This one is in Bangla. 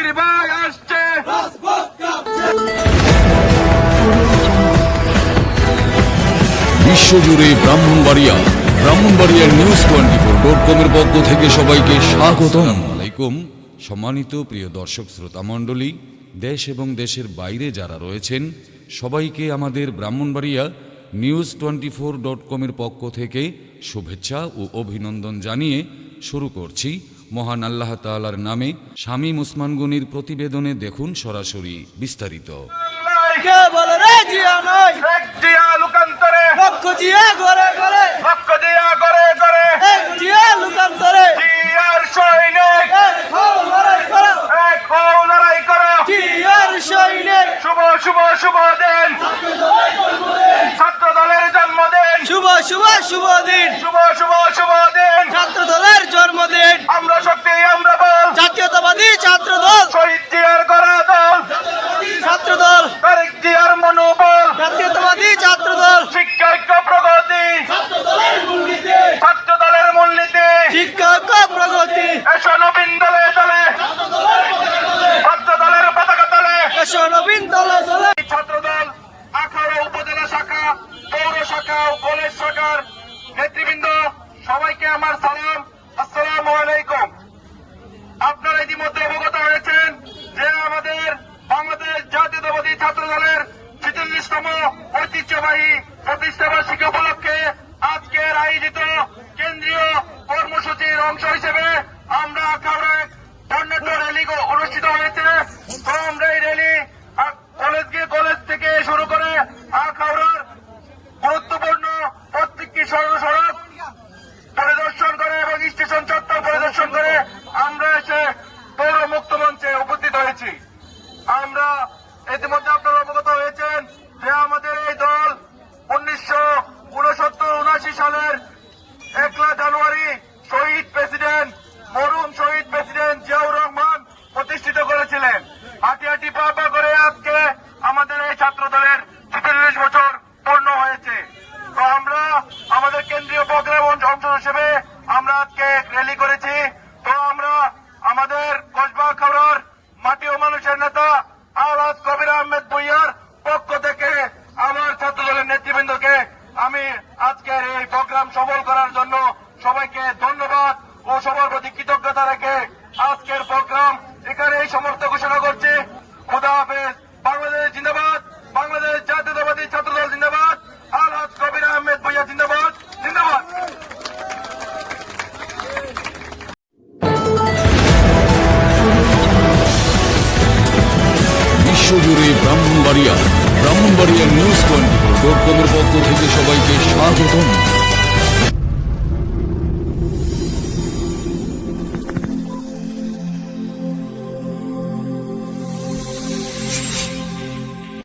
আবির্ভাব আসছে। বিশ্বজুড়ে ব্রাহ্মণবাড়িয়া, ব্রাহ্মণবাড়িয়ার নিউজ টোয়েন্টি ফোর ডট কমের পক্ষ থেকে সবাইকে স্বাগতম। আলাইকুম। সম্মানিত প্রিয় দর্শক শ্রোতা মণ্ডলী, দেশ এবং দেশের বাইরে যারা রয়েছেন, সবাইকে আমাদের Brahmanbaria news twenty four dot কমের পক্ষ থেকে শুভেচ্ছা ও অভিনন্দন জানিয়ে শুরু করছি। মহান আল্লাহ তালার নামে স্বামী মুসমান গনির প্রতিবেদনে দেখুন সরাসরি বিস্তারিত। কে বলে রে জিয়া নয় জিয়া লুকান্তরে। লক্ষ জিয়া ঘরে ঘরে। লক্ষ জিয়া করে করে এক জিয়া লুকান্তরে জিয়ার সৈনিক এক হও লড়াই করো এক হও লড়াই করো জিয়ার সৈনিক শুভ শুভ শুভ দিন ছাত্র দলের জন্মদিন শুভ শুভ দিন। শুভ শুভ শুভ দিন। ছাত্র দলের জন্মদিন। আমরা শক্তি আমরা বল জাতীয়তাবাদী ছাত্র দল শহীদ জিয়ার করা দল ছাত্র দল তারেক জিয়ার মনোবল। জাতীয়তাবাদী ছাত্র দল শিক্ষা ঐক্য প্রগতি ছাত্র দলের মূলনীতি শিক্ষা ঐক্য প্রগতি এসো নবীন দলে দলে ছাত্র দলের পতাকা তলে এসো নবীন দলে দলে ছাত্র দল আখাউড়া উপজেলা শাখা পৌর শাখা ও কলেজ শাখার নেতৃবৃন্দ, সবাইকে আমার সালাম। আসসালামু আলাইকুম। আপনারা ইতিমধ্যে অবগত হয়েছেন যে আমাদের বাংলাদেশ জাতীয়তাবাদী ছাত্র দলের ছেচল্লিশতম ঐতিহ্যবাহী প্রতিষ্ঠা বার্ষিকী উপলক্ষে আজকের আয়োজিত কেন্দ্রীয় কর্মসূচির অংশ হিসেবে আমরা আখাউড়ায় বর্ণাঢ্য র্যালি অনুষ্ঠিত হয়েছে। তো আমরা এই র্যালি কলেজ কলেজ থেকে শুরু ইতিমধ্যে আপনারা অবগত হয়েছেন যে আমাদের এই দল উনিশশো উনসত্তর উনাশি সালের একলা জানুয়ারি শহীদ প্রেসিডেন্ট মরুম শহীদ প্রেসিডেন্ট জিয়াউর রহমান প্রতিষ্ঠিত করেছিলেন। হাঁটি হাঁটি পা পা করে আজকে আমাদের এই ছাত্র দলের ছেচল্লিশ বছর পূর্ণ হয়েছে। তো আমরা আমাদের কেন্দ্রীয় প্রোগ্রাম অংশ হিসেবে আমরা আজকে র্যালি করেছি তো আমরা আমাদের কসবা খাওড়ার মাটি ও মানুষের নেতা আওয়াজ কবির আহমেদ ভুইয়ার পক্ষ থেকে আমার ছাত্র দলের নেতৃবৃন্দকে আমি আজকের এই প্রোগ্রাম সফল করার জন্য সবাইকে ধন্যবাদ ও সবার প্রতি কৃতজ্ঞতা রেখে আজকের প্রোগ্রাম এখানে এই সমর্থ ঘোষণা করছি। খুদা হাফেজ। বাংলাদেশ জিন্দাবাদ। বাংলাদেশ জাতীয়তাবাদী ছাত্র দল জিন্দাবাদ। আলহাজ কবির আহমেদ ভুইয়া জিন্দাবাদ। জিন্দাবাদ। বিশ্বজুড়ে Brahmanbaria. Brahmanbaria news twenty four dot কমের পক্ষ থেকে সবাইকে স্বাগতম।